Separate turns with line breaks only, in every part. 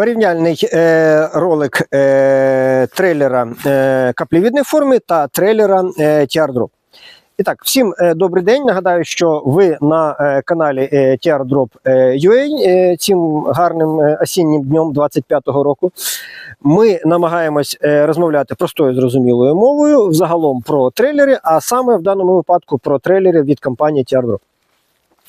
Порівняльний е, ролик е, трейлера е, каплевідної форми та трейлера е, TR І так, всім е, добрий день. Нагадаю, що ви на е, каналі е, TR е, е, цим гарним е, осіннім днем 25-го року. Ми намагаємось е, розмовляти простою зрозумілою мовою взагалом про трейлери, а саме в даному випадку про трейлери від компанії TR Drop.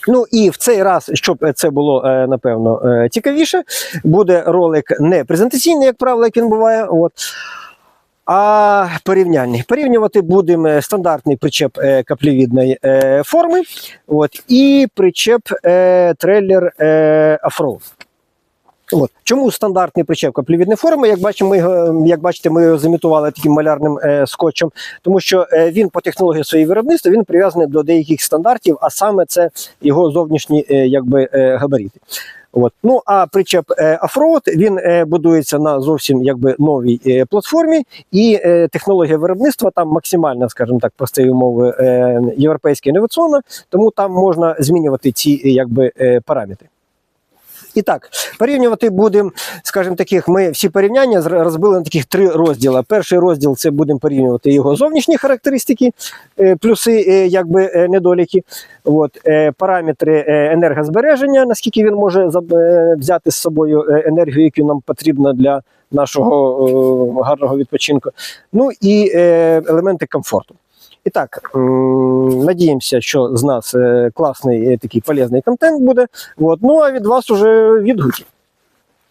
Ну і в цей раз, щоб це було е, напевно е, цікавіше, буде ролик не презентаційний, як правило, як він буває. От. А порівняльний. Порівнювати будемо стандартний причеп е, каплівідної е, форми от, і причеп е, е. От. Чому стандартний причеп каплівідної форми? Як бачимо, ми як бачите, ми його замітували таким малярним е, скотчем, тому що е, він по технології своєї виробництва він прив'язаний до деяких стандартів, а саме це його зовнішні е, якби, е, габарити. От. Ну а причеп е, Offroad, він е, будується на зовсім якби новій е, платформі, і е, технологія виробництва там максимально, скажімо так, простою мовою е, європейська інноваційна, тому там можна змінювати ці е, якби, е, параметри. І так, порівнювати будемо, скажімо таких, ми всі порівняння розбили на таких три розділи. Перший розділ це будемо порівнювати його зовнішні характеристики, е, плюси, е, якби е, недоліки. От, параметри енергозбереження, наскільки він може взяти з собою енергію, яку нам потрібно для нашого гарного відпочинку. Ну і елементи комфорту. І так, надіємося, що з нас е, класний е, такий полезний контент буде. От, ну а від вас уже відгуки.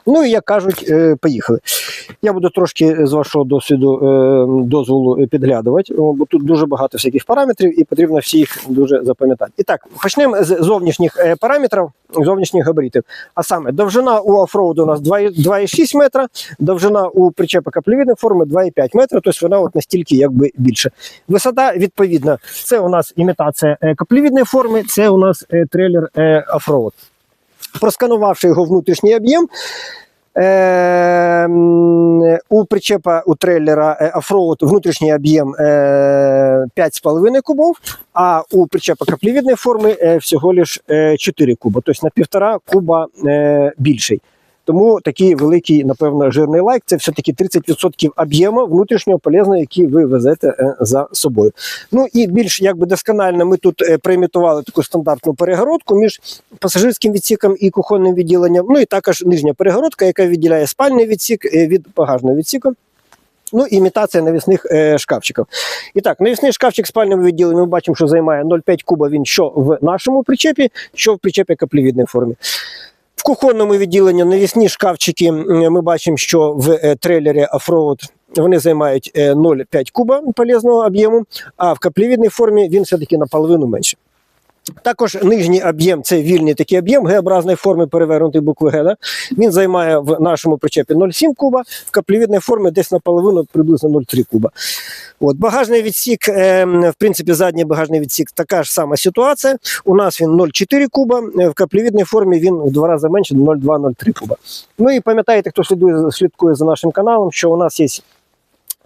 Ну і як кажуть, е, поїхали. Я буду трошки з вашого досвіду е, дозволу підглядувати, бо тут дуже багато всяких параметрів і потрібно всі їх дуже запам'ятати. І так, почнемо з зовнішніх е, параметрів, зовнішніх габаритів. А саме довжина у офроуду у нас 2 2,6 метра, довжина у причепа каплевідної форми 2,5 метра, тобто вона от настільки якби більше. Висота відповідна. Це у нас імітація е, каплевідної форми, це у нас е, трейлер е, офроуд. Просканувавши його внутрішній об'єм, Е, у причепа у трейлера е, внутрішній об'єм е, 5,5 кубов, а у причепа каплівідної форми е, всього лиш е, 4 куба, тобто на півтора куба е, більший. Тому такий великий, напевно, жирний лайк. Це все-таки 30% об'єму внутрішнього полезного, який ви везете е, за собою. Ну і більш якби досконально ми тут е, проімітували таку стандартну перегородку між пасажирським відсіком і кухонним відділенням. Ну і також нижня перегородка, яка відділяє спальний відсік е, від багажного відсіку. Ну, імітація навісних е, шкафчиків. І так, навісний шкафчик спального відділення ми бачимо, що займає 0,5 куба він що в нашому причепі, що в причепі каплівідної формі. В кухонному відділенні навісні шкафчики ми бачимо, що в е, трейлері Offroad вони займають е, 0,5 куба полезного об'єму, а в каплівідній формі він все-таки наполовину менше. Також нижній об'єм це вільний такий об'єм Г-образної форми перевернутої букви Г. Да? Він займає в нашому причепі 0,7 куба, в каплівідній формі десь наполовину приблизно 0,3 куба. От, багажний відсік, е, в принципі, задній багажний відсік така ж сама ситуація. У нас він 0,4 куба, е, в каплівідній формі він в два рази менше 0,2-0,3 куба. Ну і пам'ятаєте, хто слідкує за нашим каналом, що у нас є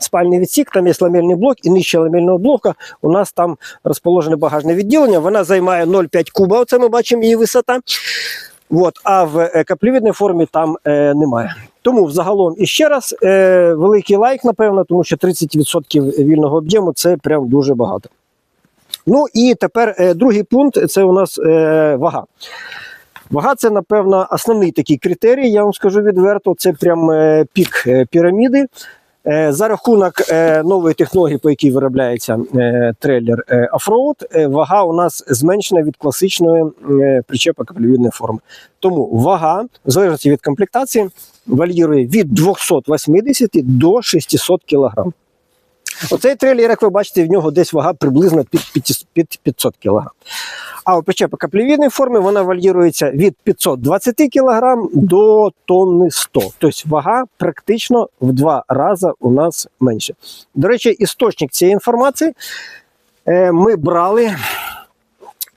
спальний відсік, там є ламельний блок, і нижче ламельного блока у нас там розположене багажне відділення. Вона займає 0,5 куба. Оце ми бачимо її висота. От, а в е, каплівідній формі там е, немає. Тому взагалом і ще раз е, великий лайк, напевно, тому що 30% вільного об'єму це прям дуже багато. Ну і тепер е, другий пункт це у нас е, вага. Вага це, напевно, основний такий критерій, я вам скажу відверто. Це прям е, пік е, піраміди. Е, За рахунок е, нової технології, по якій виробляється е, трейлер Offroad, вага у нас зменшена від класичної причепа каплівідної форми. Тому вага, в залежності від комплектації, варіює від 280 до 600 кг. Оцей трейлер, як ви бачите, в нього десь вага приблизно під 500 під 500 кг. А у причепа каплівідної форми вона вальєрується від 520 кг до тонни 100. Тобто вага практично в два рази у нас менше. До речі, істочник цієї інформації е, ми брали.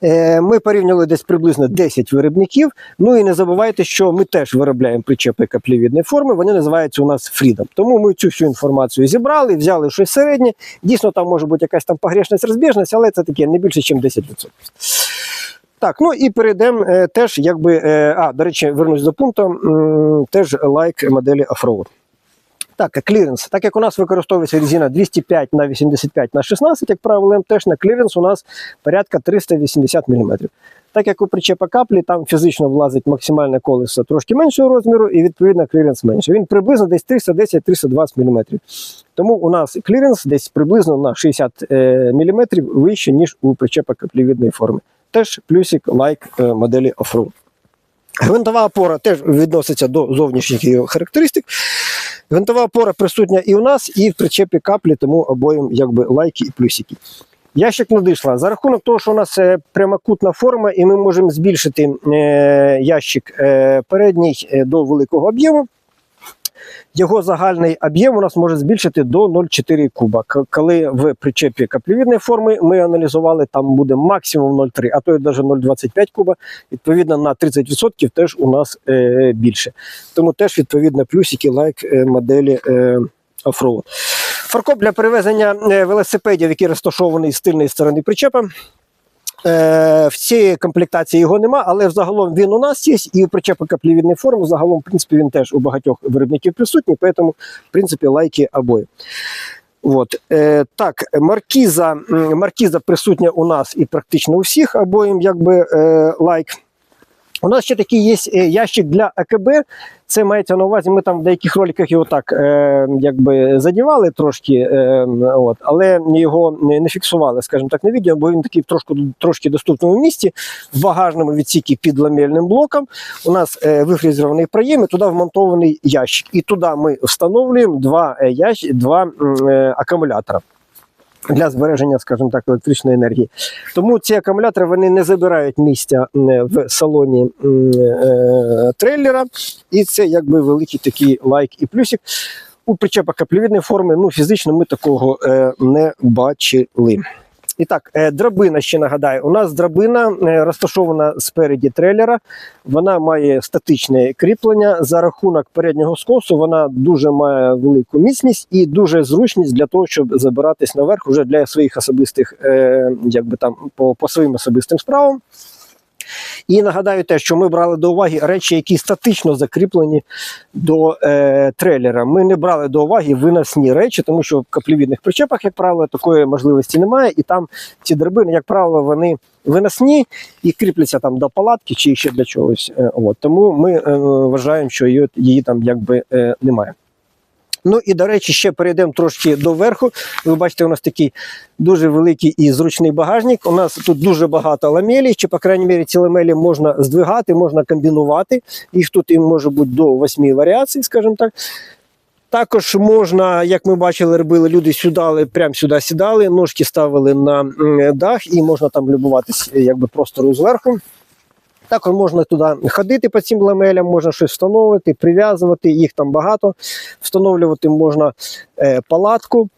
Е, Ми порівняли десь приблизно 10 виробників. Ну і не забувайте, що ми теж виробляємо причепи каплівідної форми. Вони називаються у нас Freedom. Тому ми цю всю інформацію зібрали, взяли щось середнє. Дійсно, там може бути якась там погрешність, розбіжність, але це таке не більше, ніж 10%. Так, ну і перейдемо е, теж, якби, е, а, до речі, вернусь до пункту, теж лайк моделі Offroad. Так, кліренс. Так як у нас використовується резина 205 на 85 на 16, як правило, теж на кліренс у нас порядка 380 мм. Так як у причепа каплі, там фізично влазить максимальне колесо трошки меншого розміру, і відповідно кліренс менше. Він приблизно десь 310-320 мм. Тому у нас кліренс десь приблизно на 60 мм вище, ніж у причепа каплівідної форми. Теж плюсик лайк е, моделі Offroad. Гвинтова опора теж відноситься до зовнішніх її характеристик. Гвинтова опора присутня і у нас, і в причепі каплі, тому обоїм якби лайки і плюсики. Ящик надійшла. За рахунок того, що у нас е, прямокутна форма, і ми можемо збільшити е, ящик е, передній до великого об'єму. Його загальний об'єм у нас може збільшити до 0,4 куба. Коли в причепі каплівідної форми ми аналізували, там буде максимум 0,3, а то й навіть 0,25 куба. Відповідно, на 30% теж у нас е, більше. Тому теж відповідно плюсики лайк е, моделі е, Offroad. Фаркоп для перевезення е, велосипедів, який розташований з тильної сторони причепа. Е, в цій комплектації його нема, але взагалом він у нас є, і в причепа каплівідної форми загалом, в принципі, він теж у багатьох виробників присутній, тому, в принципі, лайки обоє. От. Е, так, маркіза, маркіза присутня у нас і практично у всіх обоїм, якби е, лайк. У нас ще такий є е, ящик для АКБ. Це мається на увазі. Ми там в деяких роликах його так е, якби задівали трошки, е, от, але його не, фіксували, скажімо так, на відео, бо він такий трошки, трошки доступному місці в багажному відсікі під ламельним блоком. У нас е, вифрезерований проєм, і туди вмонтований ящик. І туди ми встановлюємо два, е, ящ, два е, акумулятора. Для збереження, скажімо так, електричної енергії. Тому ці акумулятори вони не забирають місця в салоні е, трейлера, і це якби великий такий лайк і плюсик. У причепах каплівідної форми ну, фізично ми такого е, не бачили. І так, е, драбина ще нагадаю. У нас драбина е, розташована спереді трейлера. Вона має статичне кріплення. За рахунок переднього скосу вона дуже має велику міцність і дуже зручність для того, щоб забиратись наверх уже для своїх особистих, е, якби там по, по своїм особистим справам. І нагадаю те, що ми брали до уваги речі, які статично закріплені до е, трейлера. Ми не брали до уваги виносні речі, тому що в каплівідних причепах, як правило, такої можливості немає. І там ці драбини, як правило, вони виносні і кріпляться там до палатки чи ще для чогось. Е, от. Тому ми е, вважаємо, що її, її там якби е, немає. Ну і до речі, ще перейдемо трошки до верху. Ви бачите, у нас такий дуже великий і зручний багажник. У нас тут дуже багато ламелей, чи, по крайній мірі, ці ламелі можна здвигати, можна комбінувати. Їх тут і може бути до восьми варіацій, скажімо так. Також можна, як ми бачили, робили люди сюди, прямо сюди сідали, ножки ставили на дах і можна там любуватись якби простору зверху. Також можна туди ходити по цим ламелям, можна щось встановити, прив'язувати, їх там багато. Встановлювати можна е, палатку.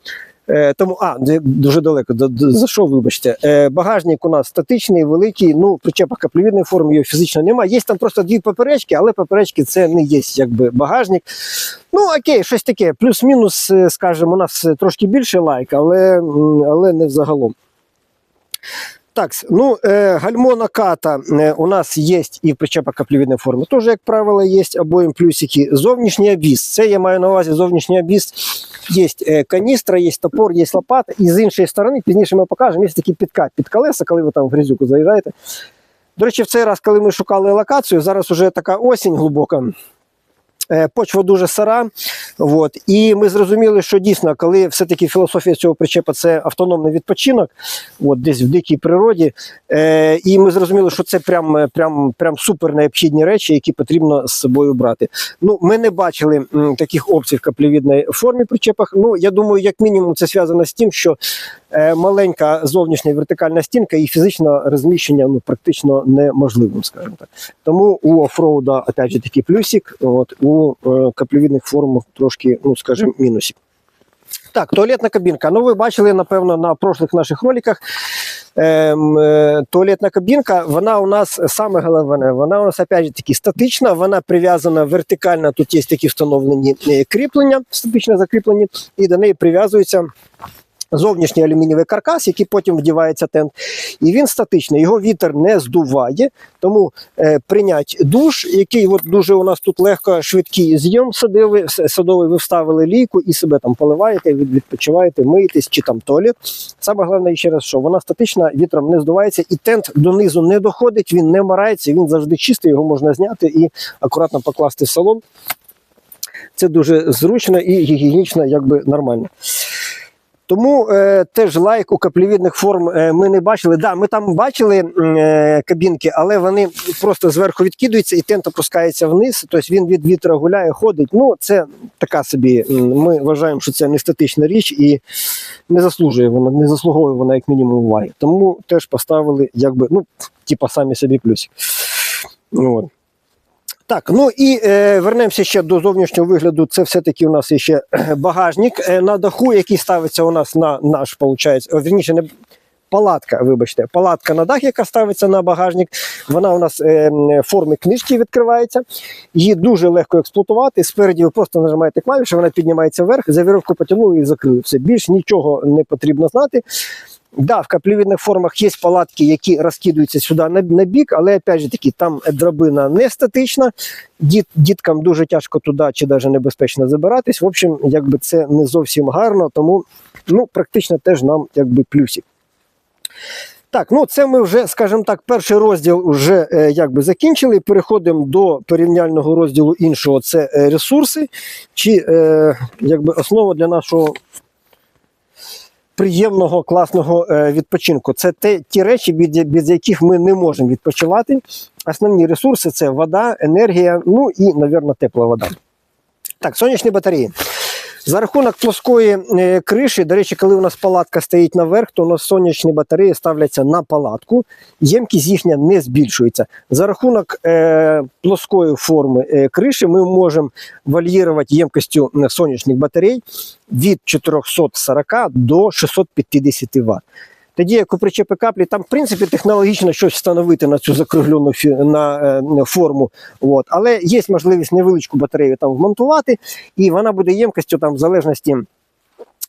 Е, тому, а, дуже далеко, до- зайшов, вибачте. Е, багажник у нас статичний, великий, ну, причепа каплевідної форми його фізично немає. Є там просто дві поперечки, але поперечки це не є якби багажник. Ну, окей, щось таке. Плюс-мінус, е, скажімо, у нас трошки більше лайк, але, але не взагалом. Так, ну, е, гальмо е, у нас є і в причепах каплевідної форми. Теж, як правило, є обоїм плюсики. Зовнішній обвіз. Це я маю на увазі зовнішній обвіз. Є е, каністра, є топор, є лопата. І з іншої сторони, пізніше ми покажемо, є такий підкат під колеса, коли ви там в грязюку заїжджаєте. До речі, в цей раз, коли ми шукали локацію, зараз вже така осінь глибока. Е, Почва дуже сира, от, і ми зрозуміли, що дійсно, коли все-таки філософія цього причепа це автономний відпочинок, от, десь в дикій природі, е, і ми зрозуміли, що це прям, прям, прям супер необхідні речі, які потрібно з собою брати. Ну, ми не бачили м, таких опцій в каплевідній формі причепах. Ну, я думаю, як мінімум, це зв'язано з тим, що е, маленька зовнішня вертикальна стінка і фізичне розміщення ну, практично неможливим, скажімо так. Тому у офроуда, опять же, такий плюсик, от, у е, каплевідних формах трошки, ну, скажімо, мінусик. Так, туалетна кабінка. Ну, ви бачили, напевно, на прошлих наших роликах. Ем, е, туалетна кабінка, вона у нас саме головне, вона у нас опять же таки статична, вона прив'язана вертикально. Тут є такі встановлені е, кріплення, статично закріплені, і до неї прив'язується зовнішній алюмінієвий каркас, який потім вдівається тент, і він статичний. Його вітер не здуває. Тому е, прийнять душ, який от дуже у нас тут легко швидкий зйом садовий, ви вставили лійку і себе там поливаєте, відпочиваєте, миєтесь чи там туалет. Саме головне ще раз, що вона статична, вітром не здувається, і тент донизу не доходить, він не марається, він завжди чистий, його можна зняти і акуратно покласти в салон. Це дуже зручно і гігієнічно, якби нормально. Тому е, теж лайк у каплівідних форм е, ми не бачили. Да, ми там бачили е, кабінки, але вони просто зверху відкидуються і тент опускається вниз. Тобто він від вітра гуляє, ходить. Ну, це така собі. Ми вважаємо, що це не статична річ і не заслужує вона, не заслуговує вона як мінімум уваги. Тому теж поставили, якби, ну, типа самі собі плюсик. От. Так, ну і е, вернемося ще до зовнішнього вигляду. Це все-таки у нас є ще е, багажник е, на даху, який ставиться у нас на наш, виходить, о, вірніше, не палатка, вибачте, палатка на дах, яка ставиться на багажник. Вона у нас е, форми книжки відкривається. Її дуже легко експлуатувати. Спереді ви просто нажимаєте клавіші, вона піднімається вверх, за вірьовку потягнули і закрили. Все більш нічого не потрібно знати. Да, в каплевидних формах є палатки, які розкидаються сюди на, на бік, але опять же таки, там драбина не статична. Діт, діткам дуже тяжко туди чи навіть небезпечно забиратись. В общем, якби це не зовсім гарно, тому ну, практично теж нам якби плюсик. Так, ну це ми вже, скажімо так, перший розділ вже е, якби закінчили. Переходимо до порівняльного розділу іншого. Це е, ресурси, чи е, якби основа для нашого приємного, класного е, відпочинку. Це те, ті речі, від, без яких ми не можемо відпочивати. Основні ресурси це вода, енергія, ну і, мабуть, тепла вода. Так, сонячні батареї. За рахунок плоскої е, криші, до речі, коли у нас палатка стоїть наверх, то у нас сонячні батареї ставляться на палатку, ємкість їхня не збільшується. За рахунок е, плоскої форми е, криші ми можемо вальєрувати ємкістю е, сонячних батарей від 440 до 650 Вт. Тоді, як у причепи каплі, там, в принципі, технологічно щось встановити на цю закруглену на, е, форму. От. Але є можливість невеличку батарею там вмонтувати, і вона буде ємкістю там, в залежності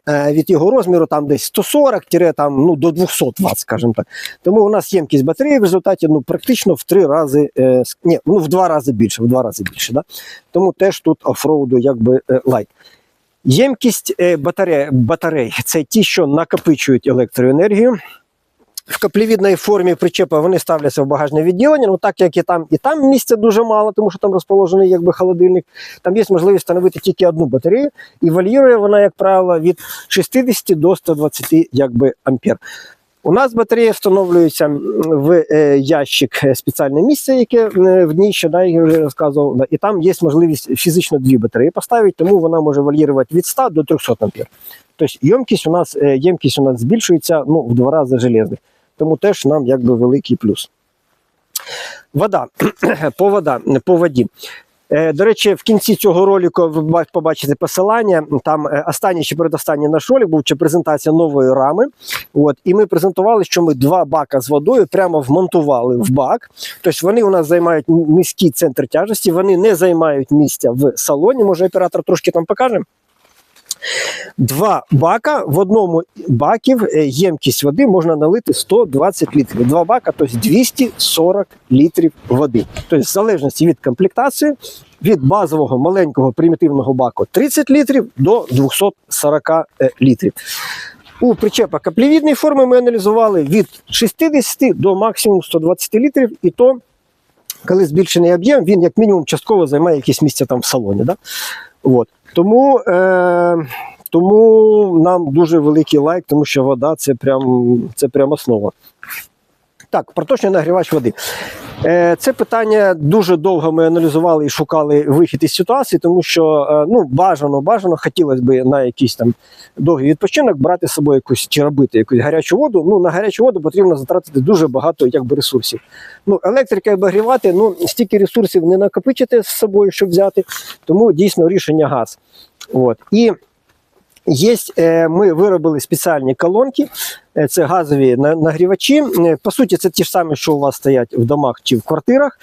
е, від його розміру, там десь 140 там, ну, до 200 Вт, скажімо так. Тому у нас ємкість батареї в результаті ну, практично в три рази, е, ні, ну, в два рази більше, в два рази більше. Да? Тому теж тут офроуду якби е, лайк. Ємкість е, батарей, батарей це ті, що накопичують електроенергію. В каплівідної формі причепа вони ставляться в багажне відділення. Ну так як і там, і там місця дуже мало, тому що там розположений якби холодильник. Там є можливість встановити тільки одну батарею, і варіює вона, як правило, від 60 до 120 якби, ампер. У нас батарея встановлюється в е, ящик е, спеціальне місце, яке е, в ній, що да, я вже розказував, і там є можливість фізично дві батареї поставити, тому вона може варіювати від 100 до 300 ампер. Тобто ємкість у нас, ємкість у нас збільшується ну, в два рази железних. Тому теж нам якби великий плюс. Вода. по, вода, по воді. Е, До речі, в кінці цього ролику ви ба- побачите посилання. Там е, останній чи передостанній наш ролик був чи презентація нової рами. От, і ми презентували, що ми два бака з водою прямо вмонтували в бак. Тобто вони у нас займають низький центр тяжесті, вони не займають місця в салоні. Може, оператор трошки там покаже. Два бака в одному баків е, ємкість води можна налити 120 літрів. Два бака, тобто 240 літрів води. Тобто, в залежності від комплектації, від базового маленького примітивного баку 30 літрів до 240 е, літрів. У причепа каплівідної форми ми аналізували від 60 до максимум 120 літрів, і то, коли збільшений об'єм, він як мінімум частково займає якесь місце там в салоні. Да? От. Тому, е, тому нам дуже великий лайк, тому що вода це прям, це прям основа. Так, проточний нагрівач води. Е, Це питання дуже довго ми аналізували і шукали вихід із ситуації, тому що е, ну, бажано, бажано, хотілося б на якийсь там довгий відпочинок брати з собою якусь чи робити якусь гарячу воду. Ну, на гарячу воду потрібно затратити дуже багато якби, ресурсів. Ну, електрика обігрівати, ну, стільки ресурсів не накопичити з собою, щоб взяти, тому дійсно рішення газ. От. І Є, е, ми виробили спеціальні колонки, е, це газові нагрівачі. Е, По суті, це ті ж самі, що у вас стоять в домах чи в квартирах.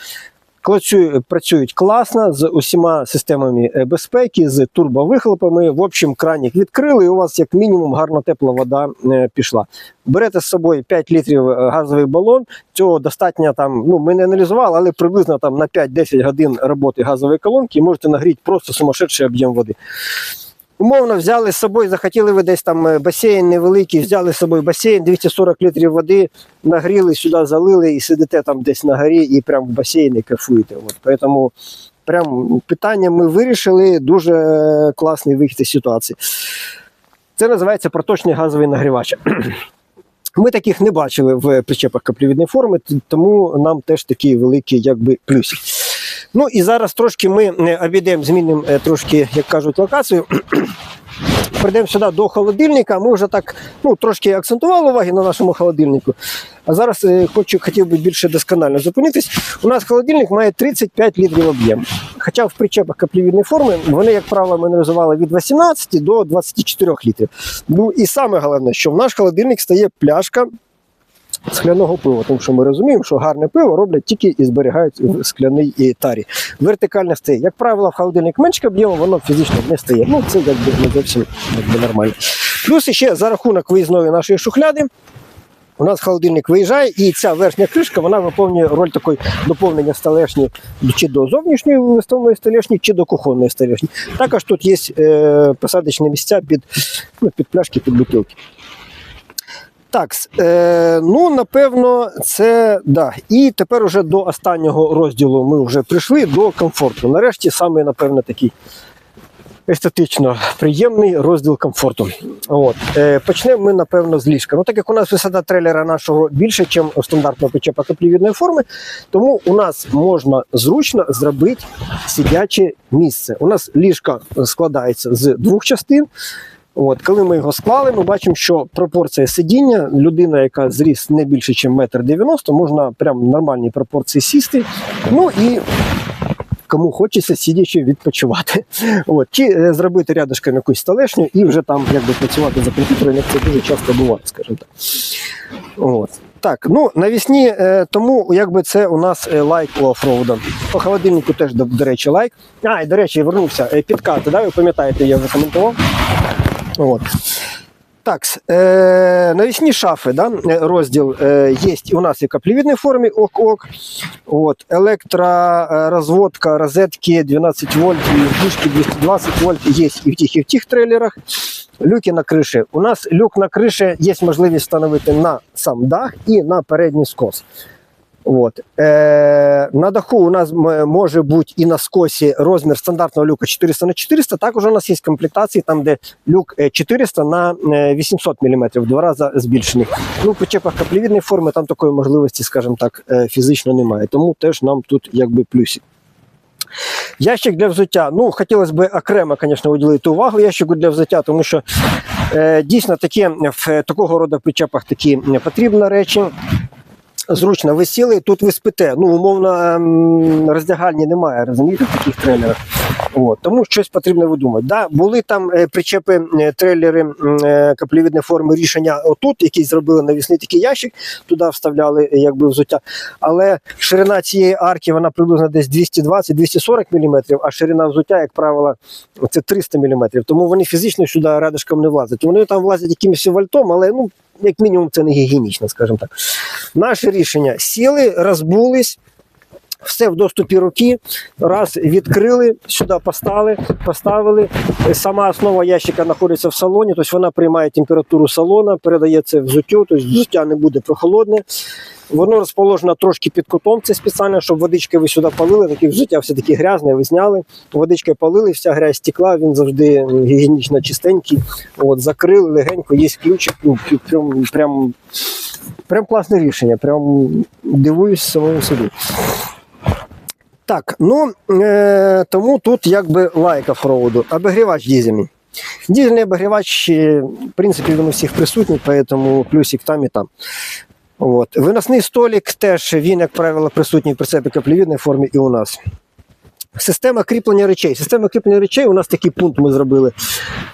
працюють класно з усіма системами безпеки, з турбовихлопами. В общем, кранік відкрили, і у вас як мінімум гарно тепла вода пішла. Берете з собою 5 літрів газовий балон. Цього достатньо там. Ну ми не аналізували, але приблизно там на 5-10 годин роботи газової колонки можете нагріти просто сумасшедший об'єм води. Умовно взяли з собою, захотіли ви десь там е, басейн невеликий, взяли з собою басейн, 240 літрів води, нагріли, сюди залили і сидите там десь на горі і прямо в басейні кайфуєте. От. Тому прям питання ми вирішили, дуже класний вихід із ситуації. Це називається проточний газовий нагрівач. Ми таких не бачили в причепах каплівідної форми, тому нам теж такий великий якби, плюсик. Ну і зараз трошки ми е, обійдемо, змінимо е, трошки, як кажуть, локацію. Прийдемо сюди до холодильника. Ми вже так ну, трошки акцентували уваги на нашому холодильнику. А зараз е, хочу, хотів би більше досконально зупинитись. У нас холодильник має 35 літрів об'єм. Хоча в причепах каплівідної форми вони, як правило, минералізували від 18 до 24 літрів. Ну і саме головне, що в наш холодильник стає пляшка скляного пива, тому що ми розуміємо, що гарне пиво роблять тільки і зберігають в скляній тарі. Вертикально стає. Як правило, в холодильник менше об'єму, воно фізично не стає. Ну, це якби не зовсім якби, нормально. Плюс ще за рахунок виїзної нашої шухляди. У нас холодильник виїжджає, і ця верхня кришка вона виконує роль такої доповнення столешні чи до зовнішньої виставної столешні, чи до кухонної столешні. Також тут є е, посадочні місця під, ну, під пляшки, під бутилки. Так, е, ну напевно, це да. І тепер уже до останнього розділу ми вже прийшли до комфорту. Нарешті саме, напевно, такий естетично приємний розділ комфорту. От. Е, почнемо ми, напевно, з ліжка. Ну, так як у нас висота трейлера нашого більше, ніж стандартного причепа каплівідної форми, тому у нас можна зручно зробити сидяче місце. У нас ліжко складається з двох частин. От, коли ми його склали, ми бачимо, що пропорція сидіння, людина, яка зріс не більше, ніж метр дев'яносто, можна прямо в нормальній пропорції сісти. Ну і кому хочеться сидячи відпочивати. От, чи е, зробити рядышком якусь столешню і вже там якби працювати за комп'ютером, як це дуже часто буває, скажімо так. От. Так, ну навісні, е, тому якби це у нас е, лайк у офроуда. По холодильнику теж, до, речі, лайк. А, і до речі, вернувся. Підкати, да, ви пам'ятаєте, я вже коментував. От. Так, е, навісні шафи, да, е, розділ е, є у нас і в каплівідній формі ок-ок. От, електророзводка, розетки 12 вольт, і дужки 220 вольт є і в тих, і в тих трейлерах. Люки на криші. У нас люк на криші є можливість встановити на сам дах і на передній скос. От. Е, на даху у нас може бути і на скосі розмір стандартного люка 400 на 400. Також у нас є комплектації, там, де люк е, 400 на е, 800 мм, в два рази збільшений. Ну, в причепах каплевідної форми там такої можливості, скажімо так, е, фізично немає. Тому теж нам тут якби плюсик. Ящик для взуття. Ну, хотілося б окремо, звісно, виділити увагу ящику для взуття, тому що е, дійсно таке, в такого роду причепах такі е, потрібні речі. Зручно ви сіли, тут ви спите. Ну, умовно, ем, роздягальні немає, розумієте, в таких трейлерах. От, тому щось потрібно видумати. Да, були там е, причепи, е, трейлери е, каплівідної форми рішення отут, які зробили навісний такий ящик, туди вставляли якби взуття. Але ширина цієї арки вона приблизно десь 220-240 мм, а ширина взуття, як правило, це 300 мм. Тому вони фізично сюди радишком не влазять. Вони там влазять якимось вальтом, але ну, як мінімум це не гігієнічно, скажімо так. Наше рішення сіли, розбулись. Все в доступі руки, раз відкрили, сюди поставили, поставили. Сама основа ящика знаходиться в салоні, тобто вона приймає температуру салона, передає це взуттю, тобто взуття не буде прохолодне. Воно розположено трошки під кутом, це спеціально, щоб водички ви сюди полили, таке взуття все таки грязне, ви зняли. Водичкою полили, вся грязь стекла, він завжди гігієнічно чистенький. От, закрили легенько, є ключик, ну, прям, прям, прям класне рішення, прям дивуюсь самому собі. Так, ну е, тому тут якби лайка фроуду, Обігрівач дізельний. Дізельний обігрівач, е, в принципі, він у всіх присутній, тому плюсик там і там. От. Виносний столик теж він, як правило, присутній в прицепі каплівідної формі і у нас. Система кріплення речей. Система кріплення речей у нас такий пункт ми зробили.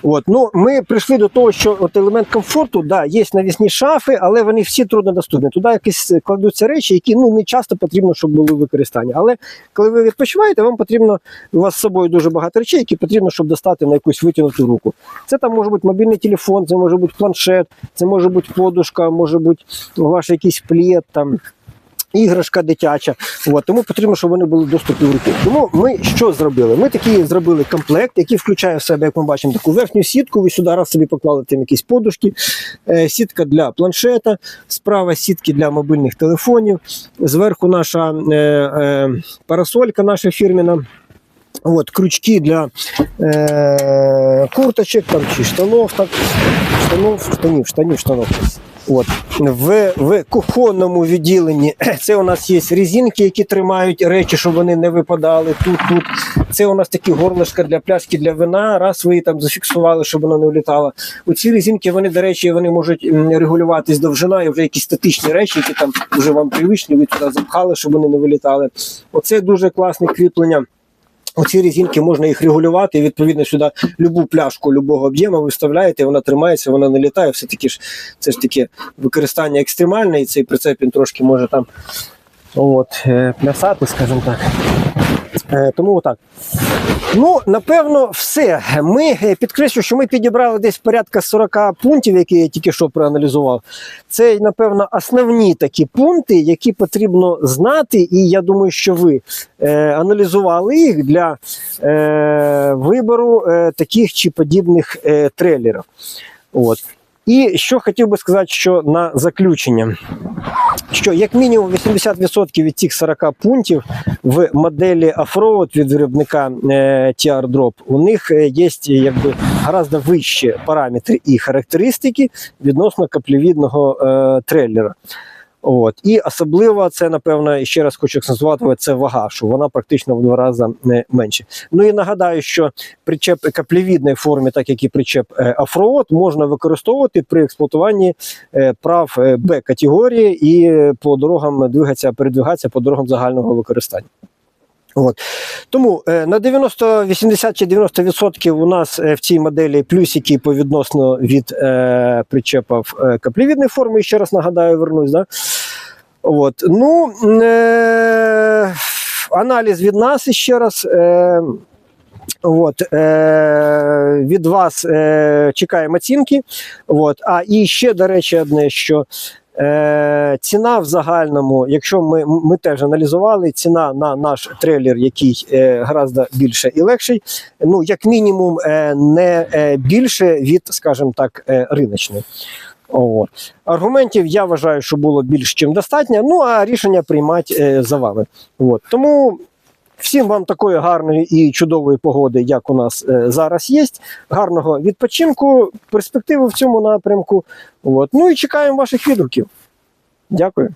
От. Ну, ми прийшли до того, що от елемент комфорту, да, є навісні шафи, але вони всі труднодоступні. Туди якісь кладуться речі, які ну, не часто потрібно, щоб були в використанні. Але коли ви відпочиваєте, вам потрібно, у вас з собою дуже багато речей, які потрібно, щоб достати на якусь витягнуту руку. Це там може бути мобільний телефон, це може бути планшет, це може бути подушка, може бути ваш якийсь плед, там, іграшка дитяча. От, тому потрібно, щоб вони були доступні в руки. Тому ми що зробили? Ми такий зробили комплект, який включає в себе, як ми бачимо, таку верхню сітку. Ви сюди раз собі поклали там якісь подушки, е, сітка для планшета, справа сітки для мобільних телефонів, зверху наша е, е, парасолька, наша фірміна. От, крючки для е, курточок там, чи штанов, так, штанов, штанів, штанів, штанов. От. В, в кухонному відділенні це у нас є резинки, які тримають речі, щоб вони не випадали тут, тут. Це у нас такі горлишка для пляшки для вина. Раз ви її там зафіксували, щоб воно не влітало. Оці резинки, вони, до речі, вони можуть регулюватись довжина і вже якісь статичні речі, які там вже вам привичні, ви туди запхали, щоб вони не вилітали. Оце дуже класне кріплення. Оці резинки можна їх регулювати, і відповідно сюди любу пляшку любого об'єму виставляєте, вона тримається, вона не літає. Все таки ж це ж таке використання екстремальне, і цей прицеп він трошки може там от, е, плясати, скажімо так. Е, Тому отак. Ну, напевно, все. Ми е, підкреслю, що ми підібрали десь порядка 40 пунктів, які я тільки що проаналізував. Це, напевно, основні такі пункти, які потрібно знати, і я думаю, що ви е, аналізували їх для е, вибору е, таких чи подібних е, трейлерів. От. І що хотів би сказати, що на заключення, що як мінімум 80% від цих 40 пунктів в моделі Offroad від виробника е, TR Drop, у них е, є якби гораздо вищі параметри і характеристики відносно каплівідного е, трейлера. От. І особливо це, напевно, ще раз хочу акцентувати, це вага, що вона практично в два рази менше. Ну і нагадаю, що причеп каплівідної формі, так як і причеп Афроот, можна використовувати при експлуатуванні е, прав е, Б категорії і е, по дорогам двигатися, передвигатися по дорогам загального використання. От. Тому е, на 90, 80 чи 90% у нас е, в цій моделі плюсики по відносно від е, причепів е, каплевідної форми, ще раз нагадаю, вернусь. Да? От. Ну, е, аналіз від нас ще раз. Е, От, е, від вас е, чекаємо оцінки. От. А і ще, до речі, одне, що е, ціна в загальному, якщо ми, ми теж аналізували, ціна на наш трейлер, який е, гораздо більше і легший, ну, як мінімум, е, не е, більше від, скажімо так, е, риночної. Аргументів я вважаю, що було більш чим достатньо. Ну а рішення приймати е, за вами. От. Тому всім вам такої гарної і чудової погоди, як у нас е, зараз є. Гарного відпочинку, перспективи в цьому напрямку. От. Ну і чекаємо ваших відгуків. Дякую.